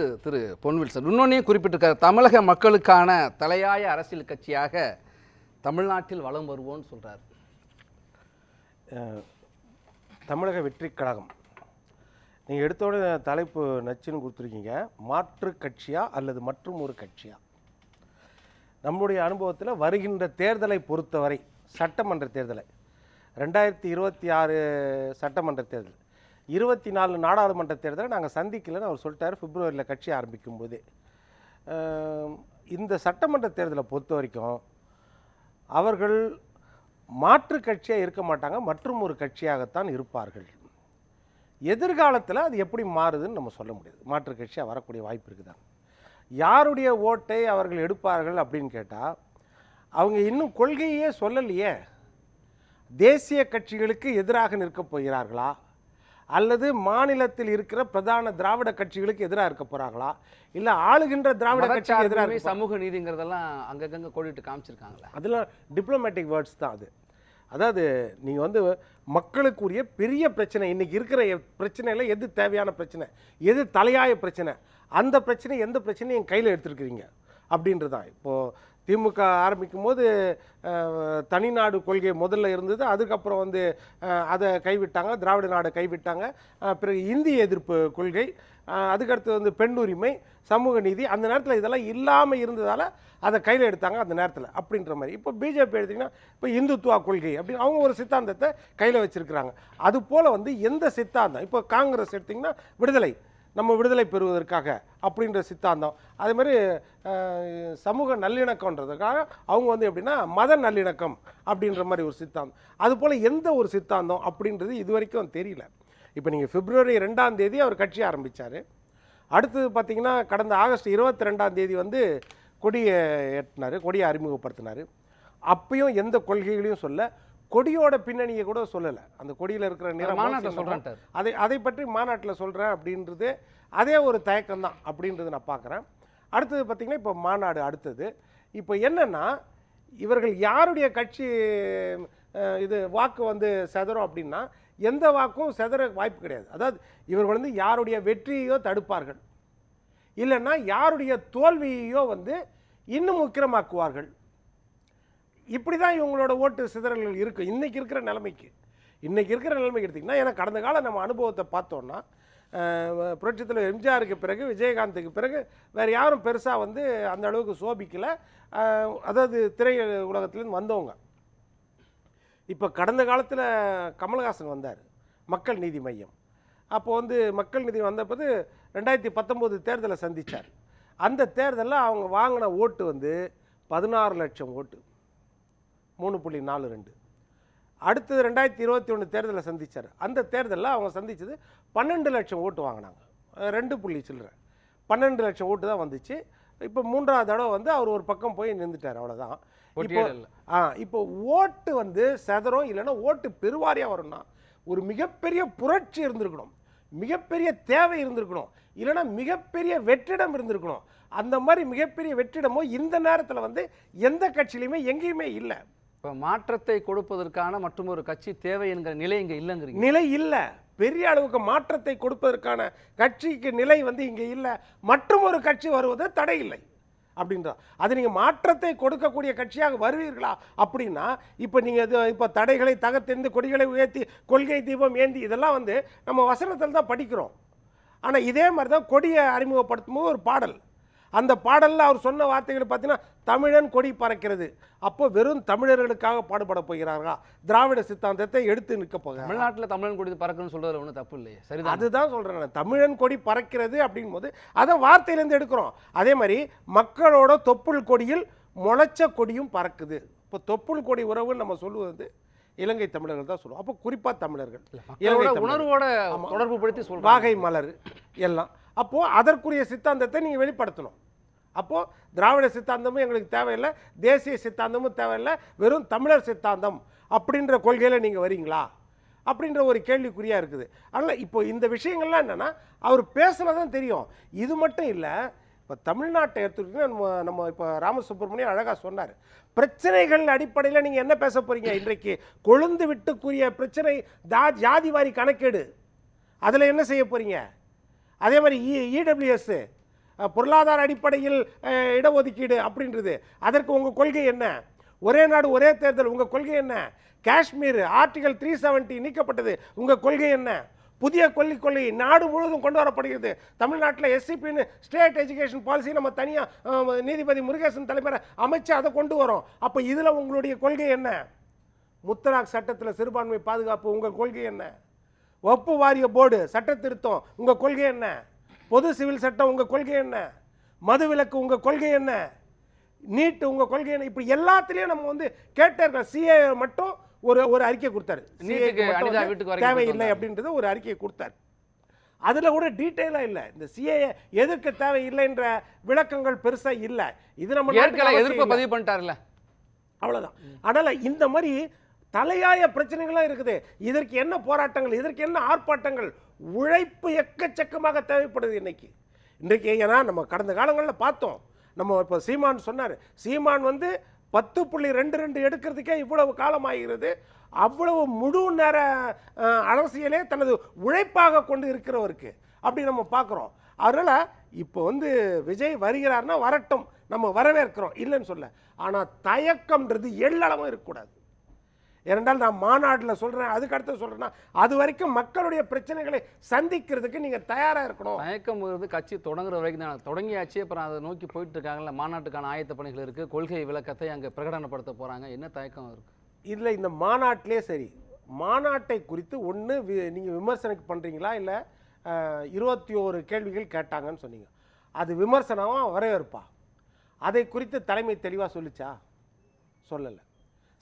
திரு பொன்வில்சன். இன்னொன்னையும் குறிப்பிட்டிருக்காரு. தமிழக மக்களுக்கான தலையாய அரசியல் கட்சியாக தமிழ்நாட்டில் வலம் வருவோம்னு சொல்கிறார் தமிழக வெற்றி கழகம். நீங்கள் எடுத்தோட தலைப்பு நச்சுன்னு கொடுத்துருக்கீங்க. மாற்று கட்சியா அல்லது மற்றும் ஒரு கட்சியா? நம்முடைய அனுபவத்தில் வருகின்ற தேர்தலை பொறுத்தவரை சட்டமன்ற தேர்தலை ரெண்டாயிரத்தி இருபத்தி ஆறு சட்டமன்ற தேர்தல் இருபத்தி நாலு நாடாளுமன்ற தேர்தலை நாங்கள் சந்திக்கலைன்னு அவர் சொல்லிட்டார். பிப்ரவரியில் கட்சி ஆரம்பிக்கும் போது இந்த சட்டமன்ற தேர்தலை பொறுத்த வரைக்கும் அவர்கள் மாற்று கட்சியாக இருக்க மாட்டாங்க. மற்றும் ஒரு கட்சியாகத்தான் இருப்பார்கள். எதிர்காலத்தில் அது எப்படி மாறுதுன்னு நம்ம சொல்ல முடியாது. மாற்று கட்சியாக வரக்கூடிய வாய்ப்பு இருக்குதான். யாருடைய ஓட்டை அவர்கள் எடுப்பார்கள் அப்படின்னு கேட்டால் அவங்க இன்னும் கொள்கையே சொல்லலையே. தேசிய கட்சிகளுக்கு எதிராக நிற்கப் போகிறார்களா? அல்லது மாநிலத்தில் இருக்கிற பிரதான திராவிட கட்சிகளுக்கு எதிராக இருக்க போறாங்களா? இல்ல ஆளுகின்ற திராவிட கட்சிக்கு எதிராக சமூக நீதிங்கிறதெல்லாம் அங்கங்க கோடிட்டு காமிச்சிருக்காங்களே. அதெல்லாம் டிப்ளமேட்டிக் வேர்ட்ஸ் தான் அது. அதாவது நீங்கள் வந்து மக்களுக்குரிய பெரிய பிரச்சனை இன்னைக்கு இருக்கிற பிரச்சனையில எது தேவையான பிரச்சனை? எது தலையாய பிரச்சனை? அந்த பிரச்சனை எந்த பிரச்சனையும் என் கையில் எடுத்துருக்கிறீங்க. அப்படின்றது தான் இப்போது திமுக ஆரம்பிக்கும் போது தனிநாடு கொள்கை முதல்ல இருந்தது. அதுக்கப்புறம் வந்து அதை கைவிட்டாங்க. திராவிட நாடு கைவிட்டாங்க. பிறகு இந்திய எதிர்ப்பு கொள்கை அதுக்கடுத்து வந்து பெண் உரிமை சமூக நீதி அந்த நேரத்தில் இதெல்லாம் இல்லாமல் இருந்ததால் அதை கையில் எடுத்தாங்க அந்த நேரத்தில் அப்படின்ற மாதிரி. இப்போ பிஜேபி எடுத்திங்கன்னா இப்போ இந்துத்துவா கொள்கை அப்படின்னு அவங்க ஒரு சித்தாந்தத்தை கையில் வச்சுருக்கிறாங்க. அது போல் வந்து எந்த சித்தாந்தம்? இப்போ காங்கிரஸ் எடுத்திங்கன்னா விடுதலை. நம்ம விடுதலை பெறுவதற்காக அப்படின்ற சித்தாந்தம். அதே மாதிரி சமூக நல்லிணக்கம்ன்றதுக்காக அவங்க வந்து எப்படின்னா மத நல்லிணக்கம் அப்படின்ற மாதிரி ஒரு சித்தாந்தம். அது போல் எந்த ஒரு சித்தாந்தம் அப்படின்றது இது வரைக்கும் தெரியல. இப்போ நீங்கள் பிப்ரவரி ரெண்டாம் தேதி அவர் கட்சி ஆரம்பித்தார் அடுத்தது பார்த்திங்கன்னா கடந்த ஆகஸ்ட் இருபத்தி ரெண்டாம் தேதி வந்து கொடியை ஏற்றினார் கொடியை அறிமுகப்படுத்தினார். அப்பயும் எந்த கொள்கைகளையும் சொல்ல கொடியோட பின்னணியை கூட சொல்லலை. அந்த கொடியில் இருக்கிற நிறம் மாநாட்டில் சொல்றேன்ட்டாரு அதை அதை பற்றி மாநாட்டில் சொல்கிறேன் அப்படின்றது அதே ஒரு தயக்கம் தான் அப்படின்றது நான் பார்க்குறேன். அடுத்தது பார்த்திங்கன்னா இப்போ மாநாடு அடுத்தது. இப்போ என்னென்னா இவர்கள் யாருடைய கட்சி இது வாக்கு வந்து செதறும் அப்படின்னா எந்த வாக்கும் செதற வாய்ப்பு கிடையாது. அதாவது இவர்கள் வந்து யாருடைய வெற்றியையோ தடுப்பார்கள். இல்லைன்னா யாருடைய தோல்வியையோ வந்து இன்னும் உக்கிரமாக்குவார்கள். இப்படி தான் இவங்களோட ஓட்டு சிதறல்கள் இருக்குது இன்னைக்கு இருக்கிற நிலைமைக்கு. இன்னைக்கு இருக்கிற நிலைமைக்கு எடுத்திங்கன்னா ஏன்னா கடந்த கால நம்ம அனுபவத்தை பார்த்தோன்னா அஹ், எம்ஜிஆருக்கு பிறகு விஜயகாந்துக்கு பிறகு வேறு யாரும் பெருசாக வந்து அந்த அளவுக்கு சோபிக்கலை. அதாவது திரை உலகத்துலேருந்து வந்தவங்க. இப்போ கடந்த காலத்தில் கமல்ஹாசன் வந்தார். மக்கள் நீதி மையம். அப்போது வந்து மக்கள் நீதி வந்தபோது ரெண்டாயிரத்தி பத்தொம்போது தேர்தலை சந்திச்சார். அந்த தேர்தலில் அவங்க வாங்கின ஓட்டு வந்து பதினாறு லட்சம் ஓட்டு. மூணு புள்ளி நாலு ரெண்டு. அடுத்தது ரெண்டாயிரத்தி இருபத்தி ஒன்று தேர்தலை சந்திச்சார். அந்த தேர்தலில் அவங்க சந்திச்சது பன்னெண்டு லட்சம் ஓட்டு வாங்கினாங்க. ரெண்டு புள்ளி சில்லற. பன்னெண்டு லட்சம் ஓட்டு தான் வந்துச்சு. இப்போ மூன்றாவது தடவை வந்து அவர் ஒரு பக்கம் போய் நின்றுட்டார் அவ்வளோதான் இப்போ ஆ இப்போ ஓட்டு வந்து செதறும் இல்லைன்னா ஓட்டு பெருவாரியாக வரும்னா ஒரு மிகப்பெரிய புரட்சி இருந்திருக்கணும். மிகப்பெரிய தேவை இருந்திருக்கணும். இல்லைன்னா மிகப்பெரிய வெற்றிடம் இருந்திருக்கணும். அந்த மாதிரி மிகப்பெரிய வெற்றிடமோ இந்த நேரத்தில் வந்து எந்த கட்சியிலையுமே எங்கேயுமே இல்லை. இப்போ மாற்றத்தை கொடுப்பதற்கான மற்றும் ஒரு கட்சி தேவை என்கிற நிலை இங்கே இல்லைங்கிறீங்க. நிலை இல்லை. பெரிய அளவுக்கு மாற்றத்தை கொடுப்பதற்கான கட்சிக்கு நிலை வந்து இங்கே இல்லை. மற்றும் ஒரு கட்சி வருவது தடை இல்லை அப்படின்றா. அது நீங்கள் மாற்றத்தை கொடுக்கக்கூடிய கட்சியாக வருவீர்களா? அப்படின்னா இப்போ நீங்கள் இப்போ தடைகளை தகர்த்தெறிந்து கொடிகளை உயர்த்தி கொள்கை தீபம் ஏந்தி இதெல்லாம் வந்து நம்ம வசனத்தில் தான் படிக்கிறோம். ஆனால் இதே மாதிரி தான் கொடியை அறிமுகப்படுத்தும் போது ஒரு பாடல். அந்த பாடலில் அவர் சொன்ன வார்த்தைகள் பார்த்தீங்கன்னா தமிழன் கொடி பறக்கிறது. அப்போ வெறும் தமிழர்களுக்காக பாடுபட போகிறார்களா? திராவிட சித்தாந்தத்தை எடுத்து நிற்க போகிறார்கள்? தமிழ்நாட்டுல தமிழன் கொடி பறக்குன்னு சொல்றதுல ஒன்றும் தப்பு இல்லையே. சரிதான்? அதுதான் சொல்றேன் நான். தமிழன் கொடி பறக்கிறது அப்படின் போது அதை வார்த்தையிலேருந்து எடுக்கிறோம். அதே மாதிரி மக்களோட தொப்புள் கொடியில் முளைச்ச கொடியும் பறக்குது. இப்போ தொப்புள் கொடி உறவுன்னு நம்ம சொல்லுவது இலங்கை தமிழர்கள் தான் சொல்லுவோம். அப்போ குறிப்பா தமிழர்கள். இலங்கை. உணர்வோட. தொடர்பு படுத்தி சொல்றாங்க. வாகை மலர் எல்லாம். அப்போ அதற்குரிய சித்தாந்தத்தை நீங்க வெளிப்படுத்தணும். அப்போது திராவிட சித்தாந்தமும் எங்களுக்கு தேவையில்லை தேசிய சித்தாந்தமும் தேவையில்லை வெறும் தமிழர் சித்தாந்தம் அப்படின்ற கொள்கையில் நீங்கள் வரீங்களா? அப்படின்ற ஒரு கேள்விக்குறியாக இருக்குது. அதனால் இப்போ இந்த விஷயங்கள்லாம் என்னென்னா அவர் பேசுனதான் தெரியும். இது மட்டும் இல்லை இப்போ தமிழ்நாட்டை எடுத்துக்கிட்டீங்கன்னா நம்ம நம்ம இப்போ ராமசுப்ரமணியம் அழகாக சொன்னார் பிரச்சனைகள் அடிப்படையில் நீங்கள் என்ன பேச போகிறீங்க இன்றைக்கு கொழுந்து விட்டுக்குரிய பிரச்சனை தா ஜாதிவாரி கணக்கேடு. அதில் என்ன செய்ய போகிறீங்க அதே மாதிரி இ இடபிள்யூஎஸ்ஸு பொருளாதார அடிப்படையில் இடஒதுக்கீடு அப்படின்றது. அதற்கு உங்கள் கொள்கை என்ன? ஒரே நாடு ஒரே தேர்தல் உங்கள் கொள்கை என்ன? காஷ்மீர் ஆர்டிகல் த்ரீ செவன்ட்டி நீக்கப்பட்டது உங்கள் கொள்கை என்ன? புதிய கொள்கை கொள்கை நாடு முழுவதும் கொண்டு வரப்படுகிறது. தமிழ்நாட்டில் எஸ்சிபின்னு ஸ்டேட் எஜுகேஷன் பாலிசி நம்ம தனியாக நீதிபதி முருகேசன் தலைமையில் அமைச்சு அதை கொண்டு வரோம். அப்போ இதில் உங்களுடைய கொள்கை என்ன? முத்தலாக் சட்டத்தில் சிறுபான்மை பாதுகாப்பு உங்கள் கொள்கை என்ன? வகுப்பு வாரிய போர்டு சட்ட திருத்தம் உங்கள் கொள்கை என்ன? பொது சிவில் சட்டம் உங்கள் கொள்கை என்ன? மதுவிலக்கு உங்கள் கொள்கை என்ன? நீட் உங்கள் கொள்கை என்ன? இப்படி எல்லாத்துலேயும் நம்ம வந்து கேட்டார்கள் சிஏ மட்டும் ஒரு ஒரு அறிக்கை கொடுத்தாரு. தேவையில்லை. அப்படின்றது ஒரு அறிக்கையை கொடுத்தார். அதில் கூட டீட்டெயிலாக இல்லை. இந்த சிஏ எதற்கு தேவையில்லைன்ற விளக்கங்கள் பெருசாக இல்லை. இது நம்ம எதிர்ப்பை. பதிவு பண்ணிட்டார்ல. அவ்வளவுதான். அதனால இந்த மாதிரி தலையாய பிரச்சனைகள்லாம் இருக்குது. இதற்கு என்ன போராட்டங்கள் இதற்கு என்ன ஆர்ப்பாட்டங்கள்? உழைப்பு எக்கச்சக்கமாக தேவைப்படுது இன்றைக்கி இன்றைக்கு ஏன்னா நம்ம கடந்த காலங்களில் பார்த்தோம். நம்ம இப்போ சீமான் சொன்னார் சீமான் வந்து பத்து புள்ளி ரெண்டு ரெண்டு எடுக்கிறதுக்கே இவ்வளவு காலம் ஆகிறது அவ்வளவு முழு நேர அரசியலே தனது உழைப்பாக கொண்டு இருக்கிறவருக்கு. அப்படி நம்ம பார்க்குறோம். அதனால் இப்போ வந்து விஜய் வருகிறார்னா வரட்டும். நம்ம வரவேற்கிறோம். இல்லைன்னு சொல்ல. ஆனால் தயக்கம்ன்றது எள்ளளவும் இருக்கக்கூடாது. ஏனென்றால் நான் மாநாட்டில் சொல்கிறேன் அதுக்கு அடுத்து சொல்கிறேன்னா அது வரைக்கும் மக்களுடைய பிரச்சனைகளை சந்திக்கிறதுக்கு நீங்கள் தயாராக இருக்கணும். மயக்கம் வருது கட்சி தொடங்குற வரைக்கும் தான். தொடங்கியாச்சு அப்புறம் அதை நோக்கி போயிட்டு இருக்காங்கல்ல மாநாட்டுக்கான ஆயத்த பணிகள் இருக்கு கொள்கை விளக்கத்தை அங்க பிரகடனப்படுத்த போறாங்க. என்ன தயக்கம் இருக்கு? இல்லை இந்த மாநாட்டிலே சரி. மாநாட்டை குறித்து ஒன்று நீங்கள் விமர்சனம் பண்ணுறீங்களா இல்லை இருபத்தி ஓரு கேள்விகள் கேட்டாங்கன்னு சொன்னீங்க. அது விமர்சனமா வரவேற்பா? அதை குறித்து தலைமை தெளிவாக சொல்லுச்சா? சொல்லலை.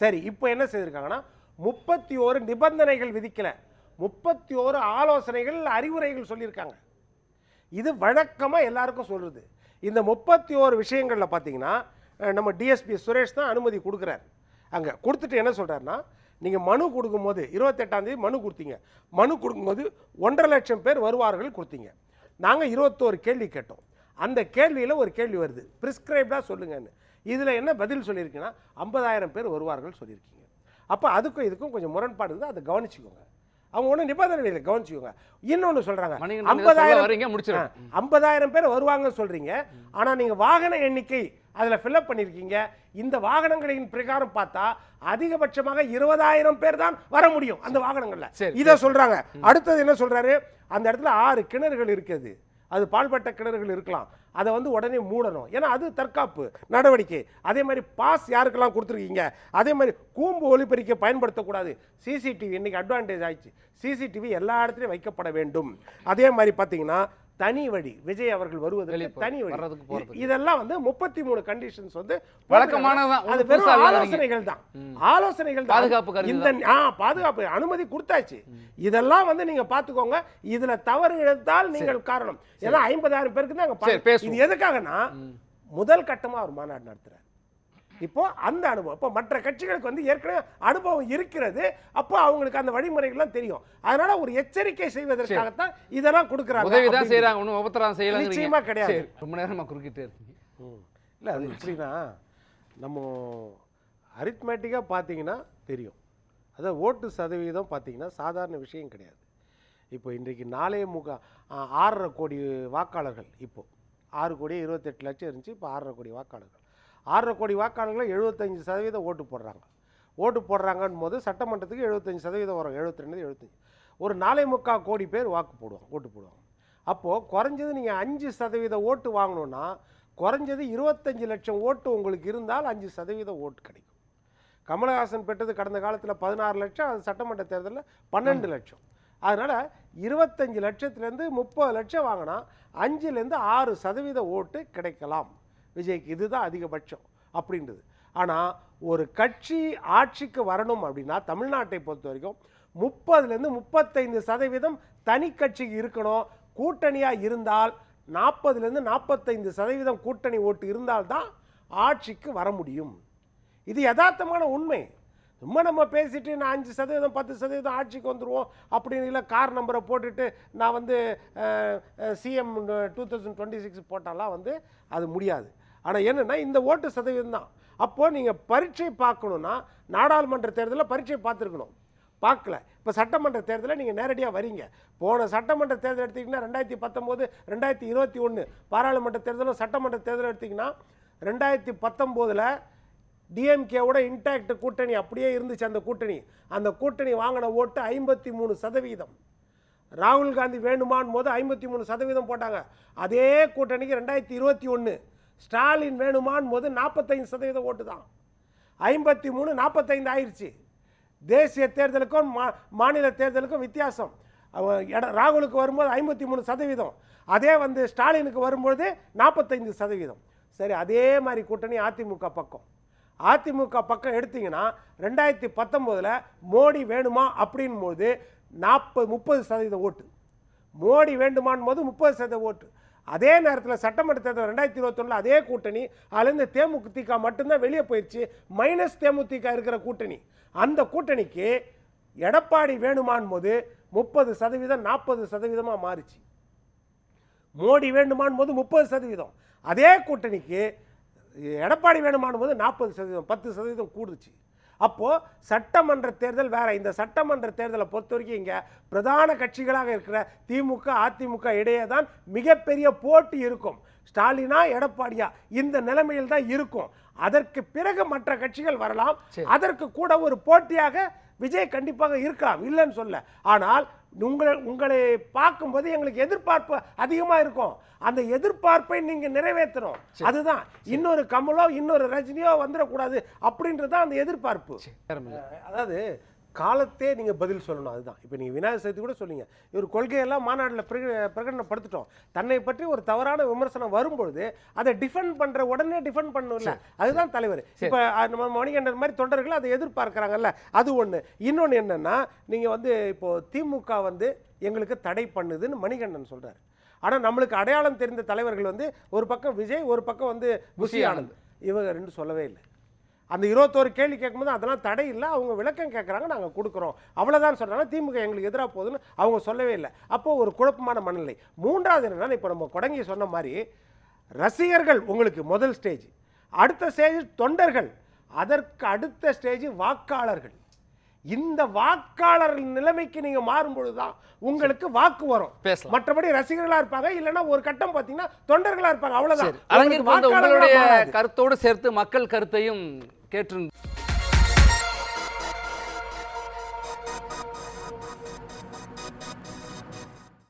சரி இப்போ என்ன செய்திருக்காங்கன்னா முப்பத்தி ஓரு நிபந்தனைகள் விதிக்கலை. முப்பத்தி ஓரு ஆலோசனைகள் அறிவுரைகள் சொல்லியிருக்காங்க. இது வழக்கமாக எல்லாருக்கும் சொல்கிறது இந்த முப்பத்தி ஓரு விஷயங்களில் பார்த்தீங்கன்னா நம்ம டிஎஸ்பி சுரேஷ் தான் அனுமதி கொடுக்குறாரு. அங்கே கொடுத்துட்டு என்ன சொல்கிறாருன்னா நீங்கள் மனு கொடுக்கும்போது இருபத்தெட்டாந்தேதி மனு கொடுத்தீங்க. மனு கொடுக்கும்போது ஒன்றரை லட்சம் பேர் வருவார்கள் கொடுத்தீங்க. நாங்கள் இருபத்தோரு கேள்வி கேட்டோம். அந்த கேள்வியில் ஒரு கேள்வி வருது. ப்ரிஸ்கிரைப்டாக சொல்லுங்கன்னு. இதில் என்ன பதில் சொல்லியிருக்கீங்கன்னா ஐம்பதாயிரம் பேர் வருவார்கள் சொல்லியிருக்கீங்க. அப்போ அதுக்கும் இதுக்கும் கொஞ்சம் முரண்பாடு இருக்குது அதை கவனிச்சுக்கோங்க. அவங்க ஒன்றும் நிபந்தனைகளை கவனிச்சுக்கோங்க. இன்னொன்று சொல்கிறாங்க சொல்ல வரீங்க முடிச்சிடும் ஐம்பதாயிரம் பேர் வருவாங்கன்னு சொல்றீங்க ஆனா நீங்க வாகன எண்ணிக்கை அதுல ஃபில்அப் பண்ணிருக்கீங்க இந்த வாகனங்களின் பிரகாரம் பார்த்தா அதிகபட்சமாக இருபதாயிரம் பேர் தான் வர முடியும் அந்த வாகனங்கள்ல. இதை சொல்றாங்க. அடுத்தது என்ன சொல்றாரு? அந்த இடத்துல ஆறு கிணறுகள் இருக்குது. அது பால்பட்ட கிணறுகள் இருக்கலாம். அதை வந்து உடனே மூடணும். ஏன்னா அது தற்காப்பு நடவடிக்கை. அதே மாதிரி பாஸ் யாருக்கெல்லாம் கொடுத்துருக்கீங்க? அதே மாதிரி கூம்பு ஒலிபெருக்கை பயன்படுத்தக்கூடாது. சிசிடிவி இன்றைக்கி அட்வான்டேஜ் ஆயிடுச்சு. சிசிடிவி எல்லா இடத்துலையும் வைக்கப்பட வேண்டும். அதே மாதிரி பார்த்தீங்கன்னா தனி வழி. விஜய் அவர்கள் வருவதற்கு தனி வழி. இதெல்லாம் வந்து முப்பத்தி மூணு கண்டிஷன்ஸ் வந்து வழக்கமானதுதான். அது வெறும். ஆலோசனைகள் தான். ஆலோசனைகள் பாதுகாப்பு இந்த ஆ பாதுகாப்பு அனுமதி கொடுத்தாச்சு. இதெல்லாம் வந்து நீங்க பாத்துக்கோங்க இதுல தவறு இழுத்தால் நீங்கள் காரணம். ஏன்னா ஐம்பதாயிரம் பேருக்கு தான். இது எதுக்காகனா முதல் கட்டமா அவர் மாநாடு நடத்துறாரு. இப்போ அந்த அனுபவம். இப்போ மற்ற கட்சிகளுக்கு வந்து ஏற்கனவே அனுபவம் இருக்கிறது. அப்போ அவங்களுக்கு அந்த வழிமுறைகள்லாம் தெரியும். அதனால ஒரு எச்சரிக்கை செய்வதற்காகத்தான் இதெல்லாம் கொடுக்குறாங்க உதவி தான். செய்யறாங்க. ஒன்றும் உபத்திரம் செய்யலங்கிறீங்க. நிச்சயமா கிடையாது. ரொம்ப நேரமா குறுக்கிட்டே இருக்கீங்க. ம். இல்லை அது எப்படின்னா நம்ம அரித்மேட்டிக்காக பார்த்தீங்கன்னா தெரியும். அதாவது ஓட்டு சதவீதம் பார்த்தீங்கன்னா சாதாரண விஷயம் கிடையாது. இப்போ இன்றைக்கு நாலே முக்கா ஆ, ஆறரை கோடி வாக்காளர்கள் இப்போ. ஆறு கோடி இருபத்தெட்டு லட்சம் இருந்துச்சு இப்போ ஆறரை கோடி வாக்காளர்கள். ஆறரை கோடி வாக்காளர்கள் எழுபத்தஞ்சு சதவீதம் ஓட்டு போடுறாங்க. ஓட்டு போடுறாங்கன்னு போது சட்டமன்றத்துக்கு எழுபத்தஞ்சு சதவீதம் வரும். எழுபத்தி ரெண்டு எழுபத்தஞ்சு. ஒரு நாலே முக்கால் கோடி பேர் வாக்கு போடுவாங்க ஓட்டு போடுவாங்க. அப்போது குறைஞ்சது நீங்கள் அஞ்சு சதவீத ஓட்டு வாங்கணுன்னா குறைஞ்சது இருபத்தஞ்சு லட்சம் ஓட்டு உங்களுக்கு இருந்தால் அஞ்சு சதவீதம் ஓட்டு கிடைக்கும். கமலஹாசன் பெற்றது கடந்த காலத்தில் பதினாறு லட்சம் அது சட்டமன்ற தேர்தலில் பன்னெண்டு லட்சம். அதனால் இருபத்தஞ்சு லட்சத்துலேருந்து முப்பது லட்சம் வாங்கினா அஞ்சுலேருந்து ஆறு சதவீத ஓட்டு கிடைக்கலாம். விஜய்க்கு இதுதான் அதிகபட்சம் அப்படின்றது. ஆனால் ஒரு கட்சி ஆட்சிக்கு வரணும் அப்படின்னா தமிழ்நாட்டை பொறுத்த வரைக்கும் முப்பதுலேருந்து முப்பத்தைந்து சதவீதம் தனி கட்சிக்கு இருக்கணும். கூட்டணியாக இருந்தால் நாற்பதுலேருந்து நாற்பத்தைந்து சதவீதம் கூட்டணி ஓட்டு இருந்தால்தான் ஆட்சிக்கு வர முடியும். இது யதார்த்தமான உண்மை. சும்மா நம்ம பேசிட்டு நான் அஞ்சு சதவீதம் பத்து சதவீதம் ஆட்சிக்கு வந்துடுவோம் அப்படின்னு இல்லை கார் நம்பரை போட்டுட்டு நான் வந்து CM two thousand twenty six போட்டாலாம் வந்து அது முடியாது. ஆனால் என்னென்னா இந்த ஓட்டு சதவீதம் தான். அப்போது நீங்கள் பரீட்சை பார்க்கணுன்னா நாடாளுமன்ற தேர்தலில் பரீட்சை பார்த்துருக்கணும். பார்க்கல. இப்போ சட்டமன்ற தேர்தலில் நீங்கள் நேரடியாக வரீங்க. போன சட்டமன்ற தேர்தல் எடுத்தீங்கன்னா ரெண்டாயிரத்தி பத்தொம்போது ரெண்டாயிரத்தி இருபத்தி ஒன்று பாராளுமன்ற தேர்தலும் சட்டமன்ற தேர்தல் எடுத்தீங்கன்னா ரெண்டாயிரத்தி பத்தொம்போதில் டிஎம்கேவோட இன்டாக்ட் கூட்டணி அப்படியே இருந்துச்சு அந்த கூட்டணி. அந்த கூட்டணி வாங்கின ஓட்டு ஐம்பத்தி மூணு சதவீதம். ராகுல் காந்தி வேணுமான் போது ஐம்பத்தி மூணு சதவீதம் போட்டாங்க. அதே கூட்டணிக்கு ரெண்டாயிரத்தி இருபத்தி ஒன்று ஸ்டாலின் வேணுமான் போது நாற்பத்தைந்து சதவீதம் ஓட்டு தான். ஐம்பத்தி மூணு நாற்பத்தைந்து ஆயிடுச்சு தேசிய தேர்தலுக்கும் மா மாநில தேர்தலுக்கும் வித்தியாசம். ராகுலுக்கு வரும்போது ஐம்பத்தி மூணு சதவீதம். அதே வந்து ஸ்டாலினுக்கு வரும்போது நாற்பத்தைந்து சதவீதம். சரி அதே மாதிரி கூட்டணி அதிமுக பக்கம். அதிமுக பக்கம் எடுத்திங்கன்னா ரெண்டாயிரத்தி பத்தொம்போதில் மோடி வேணுமா அப்படின் போது நாற்பது முப்பது சதவீத ஓட்டு. மோடி வேண்டுமான் போது முப்பது சதவீத ஓட்டு. அதே நேரத்தில் சட்டமன்ற தேர்தல் ரெண்டாயிரத்தி இருபத்தொன்னில் அதே கூட்டணி அதுலேருந்து தேமுதிக மட்டும்தான் வெளியே போயிடுச்சு மைனஸ் தேமுதிக இருக்கிற கூட்டணி. அந்த கூட்டணிக்கு எடப்பாடி வேணுமான் போது முப்பது சதவீதம் நாற்பது சதவீதமாக மாறிச்சு. மோடி வேண்டுமான் போது முப்பது சதவீதம். அதே கூட்டணிக்கு எடப்பாடி வேணுமான் போது நாற்பது சதவீதம் பத்து சதவீதம் கூடுச்சு. அப்போது சட்டமன்ற தேர்தல் வேற. இந்த சட்டமன்ற தேர்தலை பொறுத்த வரைக்கும் இங்கே பிரதான கட்சிகளாக இருக்கிற திமுக அதிமுக இடையே தான் மிகப்பெரிய போட்டி இருக்கும். ஸ்டாலினா எடப்பாடியா இந்த நிலைமையில் தான் இருக்கும். அதற்கு பிறகு மற்ற கட்சிகள் வரலாம். அதற்கு கூட ஒரு போட்டியாக விஜய் கண்டிப்பாக இருக்கலாம். இல்லைன்னு சொல்ல ஆனால் உங்களை உங்களை பார்க்கும்போது எங்களுக்கு எதிர்பார்ப்பு அதிகமாக இருக்கும். அந்த எதிர்பார்ப்பை நீங்க நிறைவேற்றணும். அதுதான். இன்னொரு கமலோ இன்னொரு ரஜினியோ வந்துடக்கூடாது அப்படின்றது தான் அந்த எதிர்பார்ப்பு. அதாவது காலத்தே நீங்க பதில் சொல்லணும் அதுதான். இப்போ நீங்க விநாயகர் சதுர்த்தி கூட சொன்னீங்க. இவர் கொள்கையெல்லாம் மாநாட்டில் பிரக பிரகடனப்படுத்திட்டோம். தன்னை பற்றி ஒரு தவறான விமர்சனம் வரும்பொழுது அதை டிஃபெண்ட் பண்ற உடனே டிஃபெண்ட் பண்ணணும்ல அதுதான் தலைவர். இப்போ நம்ம மணிகண்டன் மாதிரி தொண்டர்கள் அதை எதிர்பார்க்கறாங்கல்ல. அது ஒண்ணு. இன்னொன்னு என்னன்னா நீங்க வந்து இப்போ திமுக வந்து எங்களுக்கு தடை பண்ணுதுன்னு மணிகண்டன் சொல்றாரு. ஆனா நம்மளுக்கு அடையாளம் தெரிந்த தலைவர்கள் வந்து ஒரு பக்கம் விஜய் ஒரு பக்கம் வந்து புஷி ஆனந்த். இவங்க ரெண்டு சொல்லவே இல்லை. அந்த இருபத்தோரு கேள்வி கேட்கும்போது அதெல்லாம் தடை இல்லை. அவங்க விளக்கம் கேட்குறாங்க நாங்கள் கொடுக்குறோம். அவ்வளோதான் சொல்கிறாங்க திமுக எங்களுக்கு எதிராக போகுதுன்னு அவங்க சொல்லவே இல்லை. அப்போ ஒரு குழப்பமான மனநிலை. மூன்றாவது என்னன்னா இப்போ நம்ம கொடங்கி சொன்ன மாதிரி ரசிகர்கள் உங்களுக்கு முதல் ஸ்டேஜ் அடுத்த ஸ்டேஜ் தொண்டர்கள். அதற்கு அடுத்த ஸ்டேஜ் வாக்காளர்கள். இந்த வாக்காளர் நிலைமைக்கு நீங்க மாறும்பொழுது தான் உங்களுக்கு வாக்கு வரும். மற்றபடி ரசிகர்களா இருப்பாங்க இல்லைன்னா ஒரு கட்டம் பார்த்தீங்கன்னா தொண்டர்களா இருப்பாங்க. அவ்வளவுதான். கருத்தோடு சேர்த்து மக்கள் கருத்தையும் கேட்டு